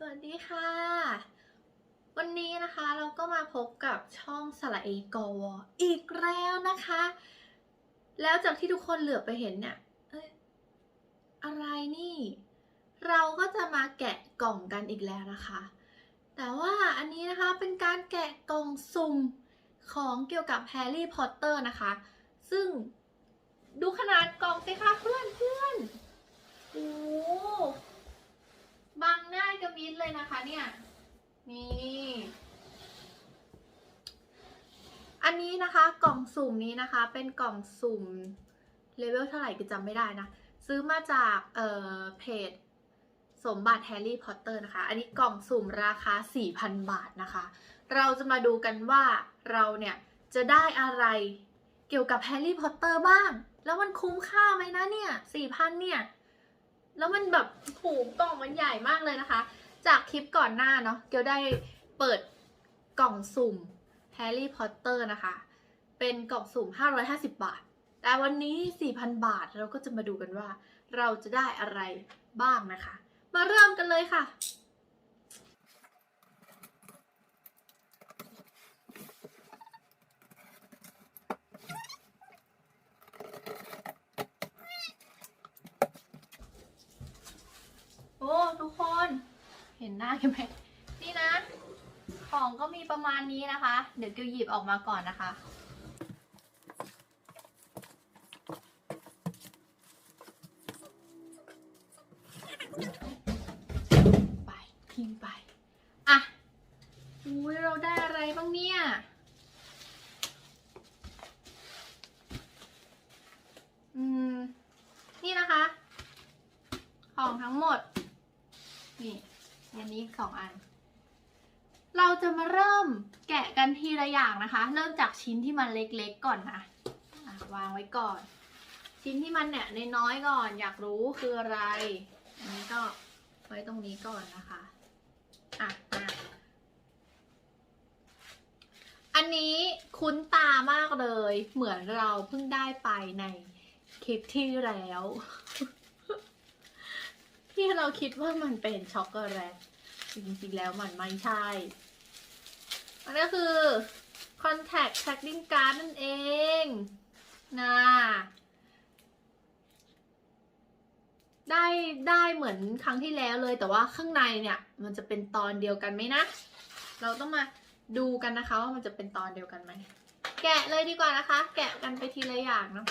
สวัสดีค่ะ วันนี้นะคะเราก็มาพบกับช่องสระเอกวอีกแล้วนะคะ แล้วจากที่ทุกคนเหลือไปเห็นเนี่ยเอ้ยอะไรนี่ เราก็จะมาแกะกล่องกันอีกแล้วนะคะ แต่ว่าอันนี้นะคะเป็นการแกะกล่องสุ่มของเกี่ยวกับแฮร์รี่พอตเตอร์นะคะ ซึ่งดูขนาดกล่องสิคะเพื่อนเพื่อนโอ้ บังหน้ากระมิดเลยนะคะเนี่ย นี่ อันนี้นะคะกล่องสุ่มนี้นะคะ เป็นกล่องสุ่มเลเวลเท่าไหร่ก็จำไม่ได้นะ ซื้อมาจากเอ่อเพจสมบัติแฮร์รี่พอตเตอร์นะคะ อันนี้กล่องสุ่มราคา 4,000 บาทนะคะ เราจะมาดูกันว่าเราเนี่ยจะได้อะไรเกี่ยวกับแฮร์รี่พอตเตอร์บ้าง แล้วมันคุ้มค่าไหมนะเนี่ย 4,000 เนี่ย แล้วมันแบบโหกล่องมันใหญ่มากเลยนะคะ จากคลิปก่อนหน้าเนาะเกียวได้เปิดกล่องสุ่มแฮร์รี่พอตเตอร์นะคะ เป็นกล่องสุ่ม 550 บาท แต่วันนี้ 4,000 บาทเราก็จะมาดูกันว่า เราจะได้อะไรบ้างนะคะ มาเริ่มกันเลยค่ะ โอ้ทุกคนเหน้ากันไหมนี่นะ ของก็มีประมาณนี้นะคะ เดี๋ยวกิวหยิบออกมาก่อนนะคะ ไปทิ้งไป อะอุ้ยเราได้อะไรบ้างเนี่ย อืม นี่นะคะ ของทั้งหมด นี่อันนี้อีกสองอัน เราจะมาเริ่มแกะกันทีละอย่าง นะคะ เริ่มจากชิ้นที่มันเล็กๆก่อนนะะวางไว้ก่อน ชิ้นที่มันเนี่ยน้อยๆก่อน อยากรู้คืออะไร อันนี้ก็ไว้ตรงนี้ก่อนนะคะอะอะอันนี้คุ้นตามากเลย เหมือนเราเพิ่งได้ไปในคลิปที่แล้ว ที่เราคิดว่ามันเป็นช็อกโกแลตจริงๆแล้วมันไม่ใช่อันนี้คือ contact trading card นั่นเองนะได้ได้เหมือนครั้งที่แล้วเลยแต่ว่าข้างในเนี่ยมันจะเป็นตอนเดียวกันไหมนะ เราต้องมาดูกันนะคะว่ามันจะเป็นตอนเดียวกันไหม แกะเลยดีกว่านะคะ แกะกันไปทีละอย่างเนาะ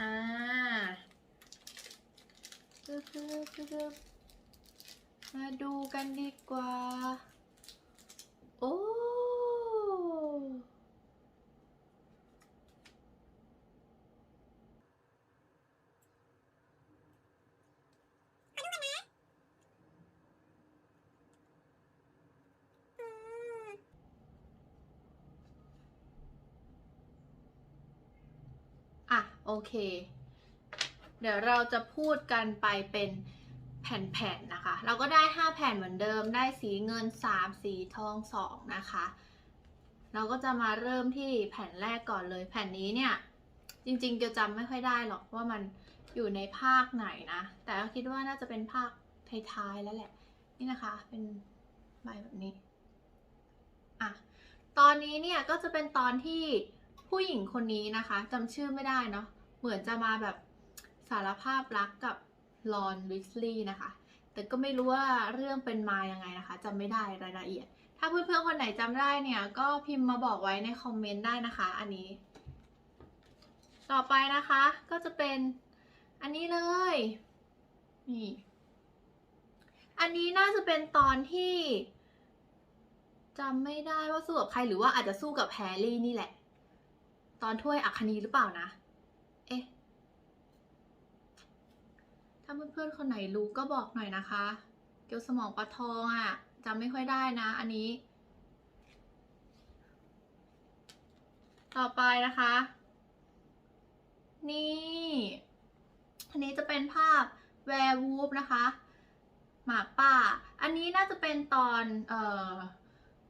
อ่า มาดูกันดีกว่า โอ้อะโอเค เดี๋ยวเราจะพูดกันไปเป็น แผ่นๆนะคะ เราก็ได้ 5 แผ่นเหมือนเดิม ได้สีเงิน 3 สีทอง 2 นะคะ เราก็จะมาเริ่มที่แผ่นแรกก่อนเลย แผ่นนี้เนี่ย จริงๆเกียวจำไม่ค่อยได้หรอกว่ามันอยู่ในภาคไหนนะ แต่ก็คิดว่าน่าจะเป็นภาคท้ายๆแล้วแหละ นี่นะคะ เป็นใบแบบนี้ อะ ตอนนี้เนี่ยก็จะเป็นตอนที่ผู้หญิงคนนี้นะคะจำชื่อไม่ได้เนาะ เหมือนจะมาแบบสารภาพรักกับ ลอนวิสลีย์นะคะ แต่ก็ไม่รู้ว่าเรื่องเป็นมายังไงนะคะจำไม่ได้รายละเอียด ถ้าเพื่อนๆคนไหนจำได้เนี่ย ก็พิมพ์มาบอกไว้ในคอมเมนต์ได้นะคะ อันนี้ ต่อไปนะคะก็จะเป็นอันนี้เลยนี่อันนี้น่าจะเป็นตอนที่จำไม่ได้ว่าสู้กับใครหรือว่าอาจจะสู้กับแฮร์รี่นี่แหละ ตอนถ้วยอัคคีหรือเปล่านะ เอ๊ะ ถ้าเพื่อนๆคนไหนรู้ก็บอกหน่อยนะคะ เกี่ยวสมองปลาทองอะ่ะจำไม่ค่อยได้นะ อันนี้ ต่อไปนะคะ นี่ อันนี้จะเป็นภาพแวร์วูฟนะคะ หมาป่า อันนี้น่าจะเป็นตอนเอ่อ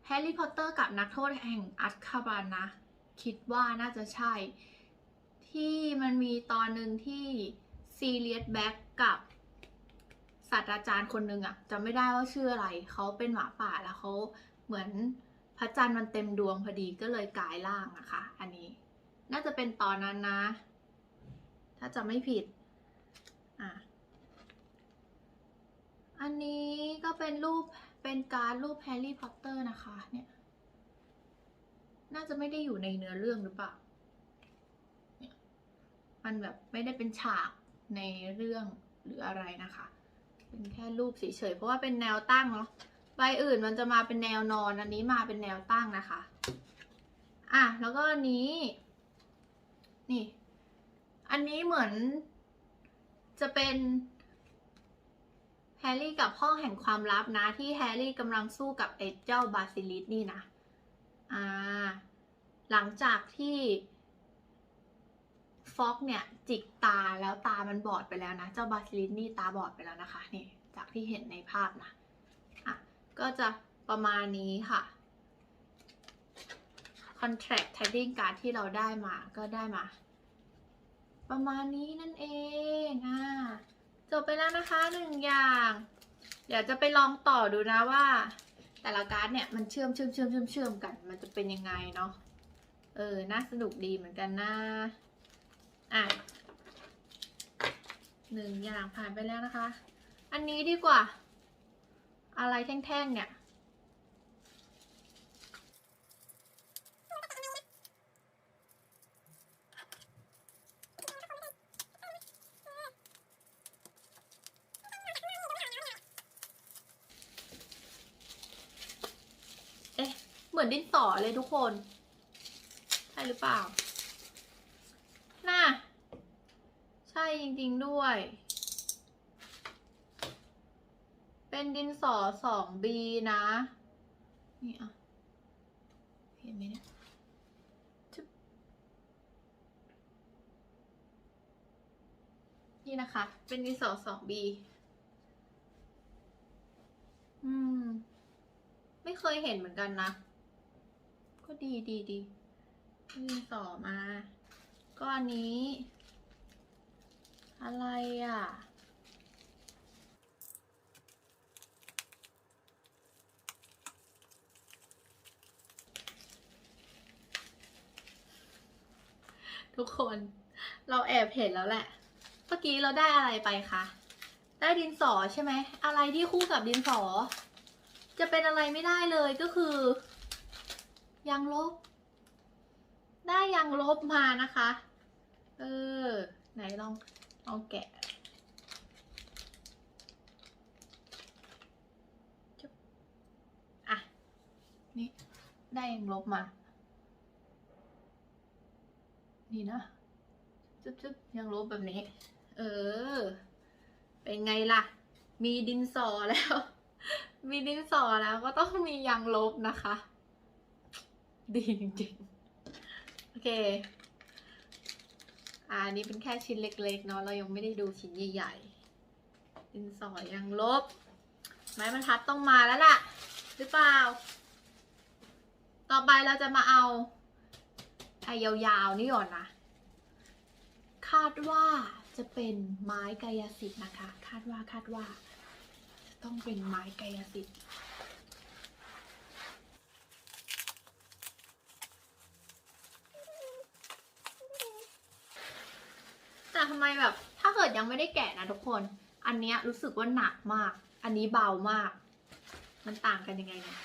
แฮร์รี่พอตเตอร์กับนักโทษแห่งอัซคาบันนะ คิดว่าน่าจะใช่ ที่มันมีตอนหนึ่งที่ซีเรียสแบ็ก กับศาสตราจารย์คนหนึ่งอะจะไม่ได้ว่าชื่ออะไร เขาเป็นหมาป่าแล้วเขาเหมือนพระจันทร์มันเต็มดวงพอดีก็เลยกลายร่างนะคะ อันนี้ น่าจะเป็นตอนนั้นนะ ถ้าจะไม่ผิดอะอันนี้ก็เป็นรูปเป็นการรูปแฮร์รี่พอตเตอร์นะคะ เนี่ย น่าจะไม่ได้อยู่ในเนื้อเรื่องหรือเปล่า เนี่ย มันแบบไม่ได้เป็นฉากในเรื่อง หรืออะไรนะคะ เป็นแค่รูปเฉยๆเพราะว่าเป็นแนวตั้งเนาะใบอื่นมันจะมาเป็นแนวนอนอันนี้มาเป็นแนวตั้งนะคะ อะแล้วก็อันนี้ นี่ อันนี้เหมือนจะเป็นแฮร์รี่กับห้องแห่งความลับนะ ที่แฮร์รี่กำลังสู้กับไอ้เจ้าบาซิลิสนี่นะ อ่า หลังจากที่ ฟ็อกเนี่ยจิกตาแล้วตามันบอดไปแล้วนะ เจ้าบาซิลิสนี่ตาบอดไปแล้วนะคะนี่จากที่เห็นในภาพนะอะก็จะประมาณนี้ค่ะ contract trading card ที่เราได้มาก็ได้มา ประมาณนี้นั่นเองอ่าจบไปแล้วนะคะหนึ่งอย่าง เดี๋ยวจะไปลองต่อดูนะว่า แต่ละการ์ดเนี่ยมันเชื่อมเชื่อมเชื่อมเชื่อมเชื่อมกัน มันจะเป็นยังไงเนาะเออ น่าสนุกดีเหมือนกันนะ อะหนึ่งอย่างผ่านไปแล้วนะคะ อันนี้ดีกว่า อะไรแท่งๆเนี่ยเอ๊ะเหมือนดินสอเลยทุกคน ใช่หรือเปล่า น่าใช่จริงๆด้วย เป็นดินสอสองบีนะ นี่อะ เห็นไหมเนี่ยนี่นะคะ เป็นดินสอสองบีอืม ไม่เคยเห็นเหมือนกันนะ ก็ดีดีดีนี่ต่อมา ก็อันนี้ อะไรอะ ทุกคนเราแอบเห็นแล้วแหละ เมื่อกี้เราได้อะไรไปคะ ได้ดินสอใช่ไหม อะไรที่คู่กับดินสอ จะเป็นอะไรไม่ได้เลยก็คือยางลบ ได้ยางลบมานะคะ เออ ไหนลองลองแกะจุ๊บอะ นี่ ได้ยางลบมา นี่นะ จุ๊บจุ๊บยางลบแบบนี้ เออ เป็นไงล่ะ มีดินสอแล้ว มีดินสอแล้วก็ต้องมียางลบนะคะ ดีจริงๆ โอเค อ่าอันนี้เป็นแค่ชิ้นเล็กๆเนาะเรายังไม่ได้ดูชิ้นใหญ่ๆดินสอยางลบ ไม้บรรทัดต้องมาแล้วล่ะ หรือเปล่า ต่อไปเราจะมาเอาไอ้ยาวๆนี่ก่อนนะ คาดว่าจะเป็นไม้กายสิทธิ์นะคะ คาดว่าคาดว่าต้องเป็นไม้กายสิทธิ์ แต่ทำไมแบบถ้าเกิดยังไม่ได้แกะนะทุกคน อันเนี้ยรู้สึกว่าหนักมาก อันนี้เบามาก มันต่างกันยังไงเนี่ย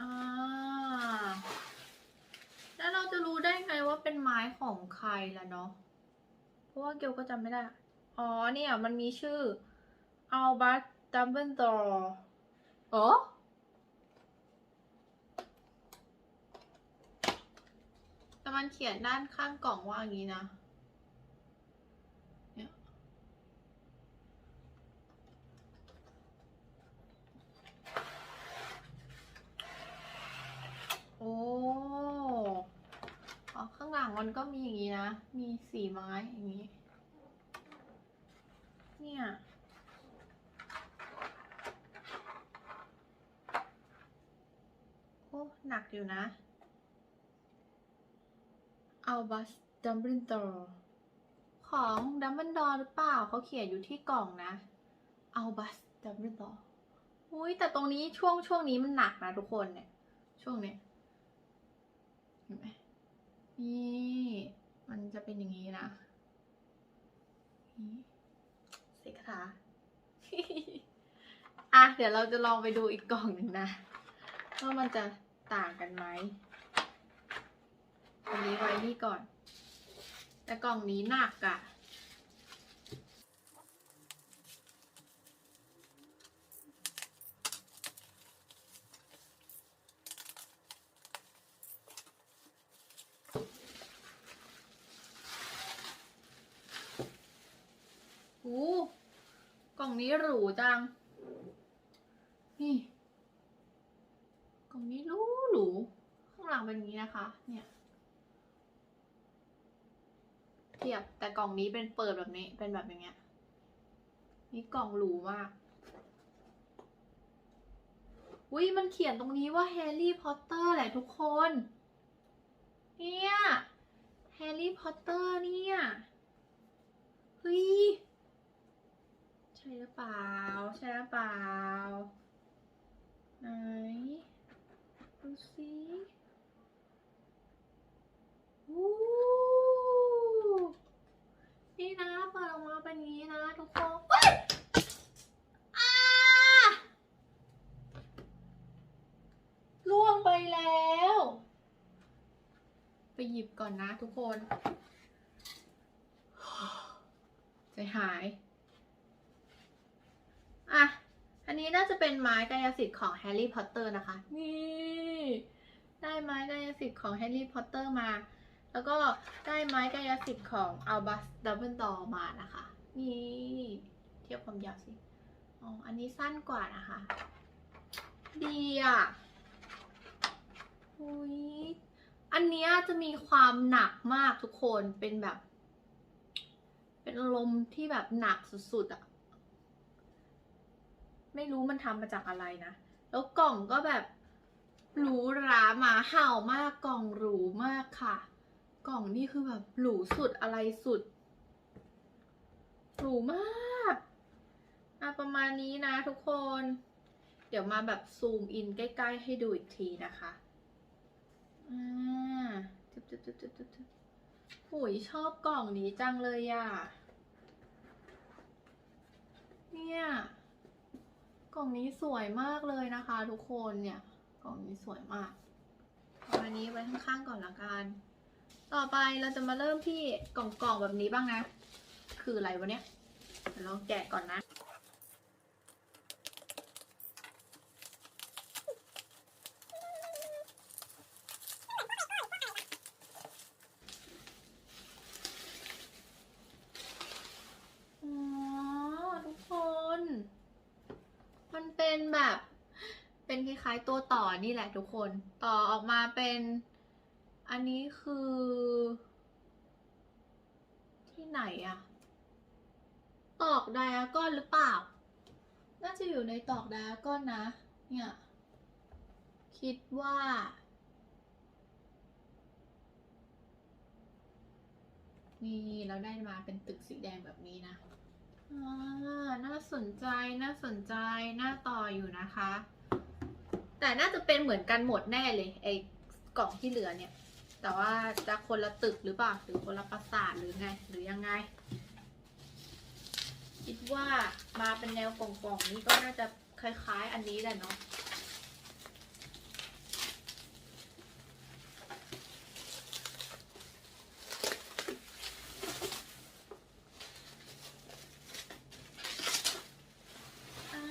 อ่าแล้วเราจะรู้ได้ไงว่าเป็นไม้ของใครล่ะเนาะ เพราะว่าเกลก็จำไม่ได้ อ๋อเนี่ยมันมีชื่ออัลบัต ดัมเบิลดอร์เออแต่มันเขียนด้านข้างกล่องว่าอย่างนี้นะเนี่ยโอ้อ๋อข้างหลังมันก็มีอย่างนี้นะ มีสีไม้อย่างนี้ เนี่ย หนัก อยู่นะอัลบัสดัมเบิลดอร์ของดัมเบิลดอร์หรือเปล่าเขาเขียนอยู่ที่กล่องนะอัลบัสดัมเบิลดอร์อุ้ยแต่ตรงนี้ช่วงช่วงนี้มันหนักนะทุกคนเนี่ย ช่วงเนี้ยเห็นไหมนี่มันจะเป็นอย่างนี้นะนี่สิคะอะ เดี๋ยวเราจะลองไปดูอีกกล่องหนึ่งนะว่ามันจะ ต่างกันไหมอันนี้ไว้นี่ก่อน แต่กล่องนี้หนักอะ่ะหูกล่องนี้หรูจัง นี่ ล่องนี้หรูหรูข้างหลังเป็นอย่างนี้นะคะ เนี่ย เทียบแต่กล่องนี้เป็นเปิดแบบนี้เป็นแบบอย่างเงี้ย นี่กล่องหรูมากอุ้ยมันเขียนตรงนี้ว่าแฮร์รี่พอตเตอร์แหละทุกคน เนี่ยแฮร์รี่พอตเตอร์เนี่ยเฮ้ยใช่หรือเปล่า ใช่หรือเปล่าไหน ดูสิอู้นี่นะเปิดออกมาเป็นนี้นะทุกคนอะล่วงไปแล้ว ไปหยิบก่อนนะทุกคน ใจหาย อะ อันนี้น่าจะเป็นไม้กายสิทธิ์ของแฮร์รี่พอตเตอร์นะคะ นี่ ได้ไม้กายสิทธิ์ของแฮร์รี่พอตเตอร์มา แล้วก็ได้ไม้กายสิทธิ์ของอัลบัสดับเบิลดอมานะคะ นี่เทียบความยาวสิ อ๋อ อันนี้สั้นกว่านะคะ ดีอะอุ้ยอันเนี้ยจะมีความหนักมากทุกคน เป็นแบบ เป็นอารมณ์ที่แบบหนักสุดๆอะไม่รู้มันทำมาจากอะไรนะ แล้วกล่องก็แบบ หรูหราหมาเห่ามากกล่องหรูมากค่ะ กล่องนี่คือแบบหรูสุดอะไรสุด หรูมากอะประมาณนี้นะทุกคน เดี๋ยวมาแบบซูมอินใกล้ ๆ ให้ดูอีกทีนะคะอ่าจุ๊บจุ๊บจุ๊บจุ๊บจุ๊บจุ๊บหุยชอบกล่องนี้จังเลยอะ เนี่ย กล่องนี้สวยมากเลยนะคะทุกคนเนี่ย ของนี้สวยมากเอาอันนี้ไว้ข้างๆก่อนละกัน ต่อไปเราจะมาเริ่มที่กล่องๆแบบนี้บ้างนะ คืออะไรวะเนี่ยเดี๋ยวลองแกะก่อนนะ อ๋อ ทุกคน มันเป็นแบบ เป็นคล้ายๆตัวต่อนี่แหละทุก คนต่อออกมาเป็นอันนี้คือ ที่ไหนอะตอกไดอาก้อนหรือเปล่า น่าจะอยู่ในตอกไดอาก้อนนะ เนี่ย คิดว่า นี่เราได้มาเป็นตึกสีแดงแบบนี้นะอ่าน่าสนใจ น่าสนใจ น่าต่ออยู่นะคะ แต่น่าจะเป็นเหมือนกันหมดแน่เลยไอ้กล่องที่เหลือเนี่ย แต่ว่าจะคนละตึกหรือเปล่าหรือคนละปราสาทหรือไง หรือยังไง คิดว่ามาเป็นแนวกล่องๆนี้ก็น่าจะคล้ายๆ อันนี้แหละเนาะ อ่า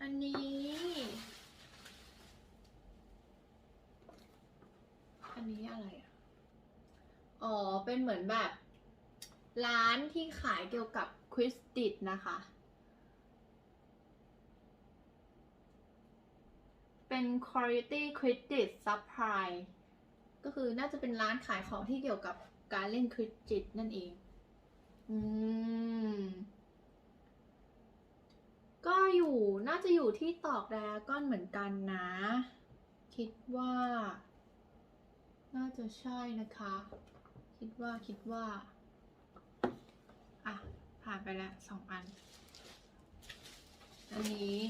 อันนี้ อันนี้อะไรอะ อ๋อ เป็นเหมือนแบบ ร้านที่ขายเกี่ยวกับคริสติดนะคะ เป็น quality credit supply ก็คือน่าจะเป็นร้านขายของที่เกี่ยวกับการเล่นคริสติดนั่นเอง อืม ก็อยู่น่าจะอยู่ที่ตอกแดก้อนเหมือนกันนะ คิดว่า น่าจะใช่นะคะ คิดว่าคิดว่า อะ ผ่านไปแล้วสองอัน อันนี้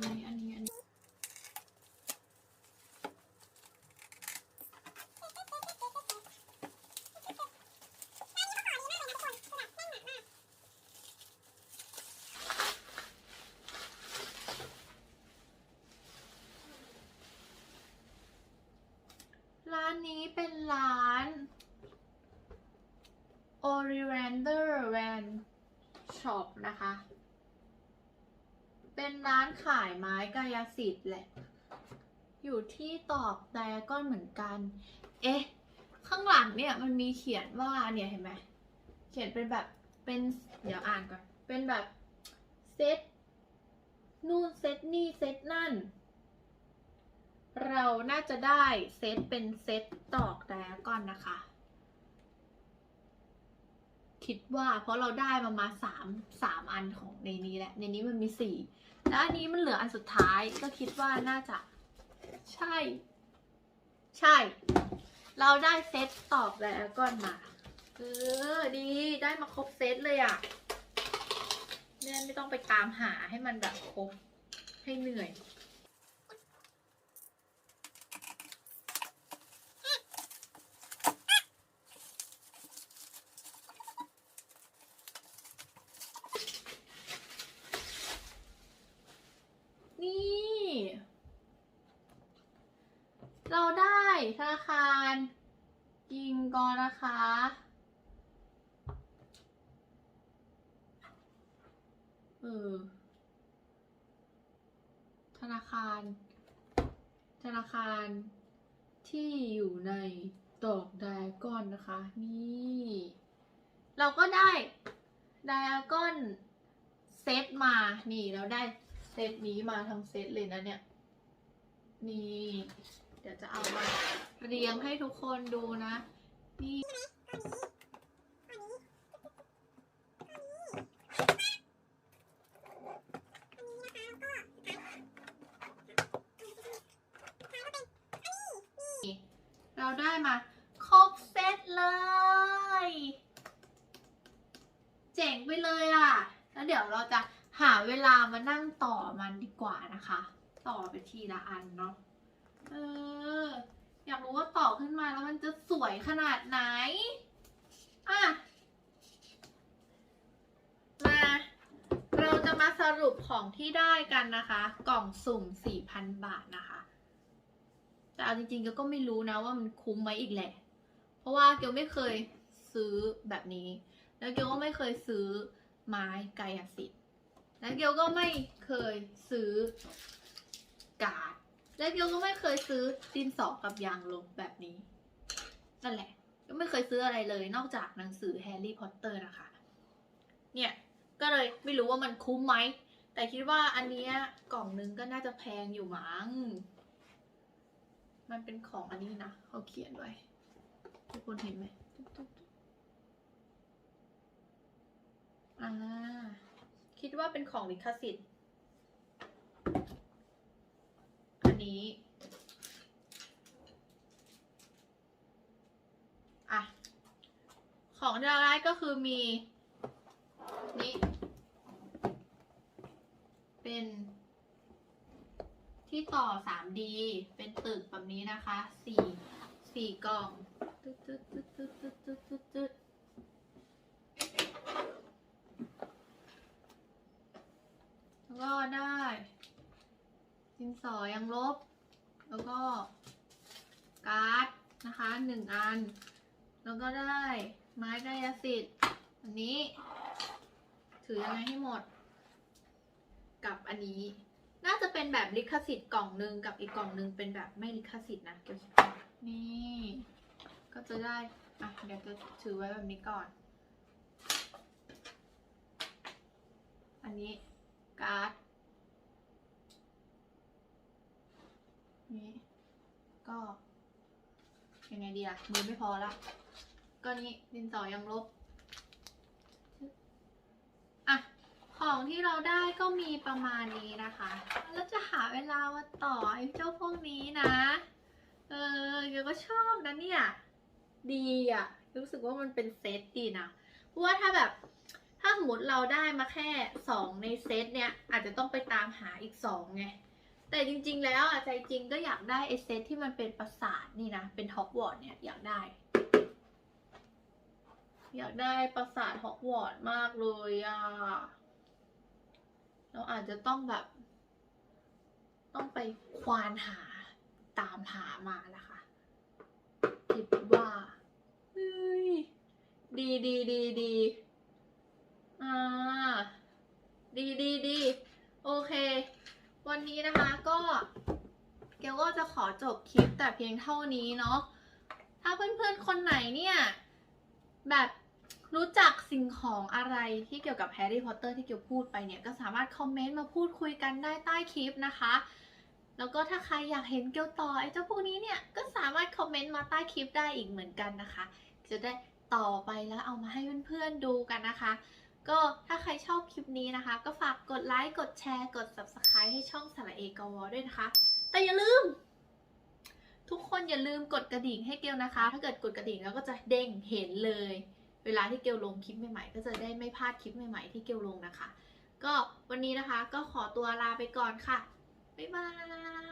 อันนี้อันนี้ อันนี้ ร้านนี้เป็นร้าน Oriander Van Shop นะคะ เป็นร้านขายไม้ กายสิทธิ์แหละ อยู่ที่ตอกไดอะก้อนเหมือนกัน เอ๊ะ ข้างหลังเนี่ยมันมีเขียนว่าเนี่ยเห็นไหม เขียนเป็นแบบเป็นเดี๋ยวอ่านก่อน เป็นแบบเซตนู่นเซตนี่เซตนั่น เราน่าจะได้เซตเป็นเซตตอกไดอะก้อนนะคะ คิดว่าเพราะเราได้มามาสามสามอันของในนี้แหละ ในนี้มันมีสี่ แล้วอันนี้มันเหลืออันสุดท้ายก็คิดว่าน่าจะใช่ ใช่ เราได้เซตตอบไดอะก้อนมา เออ ดีได้มาครบเซตเลยอะ่ะเนี่ยไม่ต้องไปตามหาให้มันแบบครบให้เหนื่อย นี่ เราได้ ธนาคารกิงกอนนะคะ เออ ธนาคาร ธนาคารที่อยู่ในตอกไดก้อนนะคะ นี่ เราก็ได้ไดก้อนเซตมา นี่เราได้เซตนี้มาทั้งเซตเลยนะเนี่ย นี่ ดี๋ยวจะเอามาเรียงให้ทุกคนดูนะ นี่เราได้มาครบเซตเลย เจ๋งไปเลยอะ แล้วเดี๋ยวเราจะหาเวลามานั่งต่อมันดีกว่านะคะ ต่อไปทีละอันเนาะ เออ อยากรู้ว่าต่อขึ้นมาแล้วมันจะสวยขนาดไหน อะ มา เราจะมาสรุปของที่ได้กันนะคะ กล่องสุ่ม 4,000 บาทนะคะ แต่เอาจริงๆเกียวก็ไม่รู้นะว่ามันคุ้มไหมอีกแหละ เพราะว่าเกียวไม่เคยซื้อแบบนี้ แล้วเกียวก็ไม่เคยซื้อไม้กายสิทธิ์แล้วเกียวก็ไม่เคยซื้อการ์ด แล้วเกียวก็ไม่เคยซื้อดินสอกับยางลบแบบนี้ นั่นแหละ ก็ไม่เคยซื้ออะไรเลยนอกจากหนังสือแฮร์รี่พอตเตอร์นะคะ เนี่ยก็เลยไม่รู้ว่ามันคุ้มไหม แต่คิดว่าอันเนี้ยกล่องนึงก็น่าจะแพงอยู่มั้ง มันเป็นของอันนี้นะเขาเขียนไว้ทุกคนเห็นไหมอ่าคิดว่าเป็นของลิขสิทธิ์ นี้ อะ ของที่เราได้ก็คือมี นี่ เป็นที่ต่อ 3D เป็นตึกแบบนี้นะคะ สี่สี่กล่องตึ๊ดตึ๊ดตึ๊ดตึ๊ดตึ๊ดตึ๊ดตึ๊ดตึ๊ดแล้วก็ได้ ดินสอยังลบ แล้วก็การ์ดนะคะหนึ่งอัน แล้วก็ได้ไม้กายสิทธิ์อันนี้ ถือยังไงให้หมด กับอันนี้ น่าจะเป็นแบบลิขสิทธิ์กล่องหนึ่งกับอีกกล่องหนึ่งเป็นแบบไม่ลิขสิทธิ์นะเกี่ยวกับนี่ ก็จะได้อะเดี๋ยวจะถือไว้แบบนี้ก่อน อันนี้การ์ด นี้ก็ ยังไงดีล่ะ มือไม่พอละก็นี้ดินสอยังลบ อะ ของที่เราได้ก็มีประมาณนี้นะคะ แล้วจะหาเวลามาต่อไอ้เจ้าพวกนี้นะ เออเดี๋ยวก็ชอบนะเนี่ย ดีอะ รู้สึกว่ามันเป็นเซตดีนะ เพราะว่าถ้าแบบถ้าสมมติเราได้มาแค่สองในเซตเนี่ย อาจจะต้องไปตามหาอีกสองไง แต่จริงๆ แล้วอะใจจริงก็อยากได้ไอเซตที่มันเป็นปราสาทนี่นะ เป็นฮอกวอตส์เนี่ยอยากได้ อยากได้ปราสาทฮอกวอตส์มากเลยอะเราอาจจะต้องแบบ ต้องไปควานหาตามหามานะคะคิดว่าเฮ้ยดีดีดีดีอ่าดีดีดีโอเค วันนี้นะคะก็เกลก็จะขอจบคลิปแต่เพียงเท่านี้เนาะ ถ้าเพื่อนๆคนไหนเนี่ย แบบรู้จักสิ่งของอะไรที่เกี่ยวกับแฮร์รี่พอตเตอร์ที่เกี่ยวพูดไปเนี่ย ก็สามารถคอมเมนต์มาพูดคุยกันได้ใต้คลิปนะคะ แล้วก็ถ้าใครอยากเห็นเกียวต่อไอ้เจ้าพวกนี้เนี่ย ก็สามารถคอมเมนต์มาใต้คลิปได้อีกเหมือนกันนะคะ จะได้ต่อไปแล้วเอามาให้เพื่อนๆดูกันนะคะ ก็ถ้าใครชอบคลิปนี้นะคะ ก็ฝากกดไลค์ กดแชร์ กด subscribe ให้ช่องสาระเอกวอด้วยนะคะ แต่อย่าลืม ทุกคนอย่าลืมกดกระดิ่งให้เกลนะคะ ถ้าเกิดกดกระดิ่งแล้วก็จะเด้งเห็นเลย เวลาที่เกลลงคลิปใหม่ๆ ก็จะได้ไม่พลาดคลิปใหม่ๆ ที่เกลลงนะคะ ก็วันนี้นะคะก็ขอตัวลาไปก่อนค่ะ บ๊ายบาย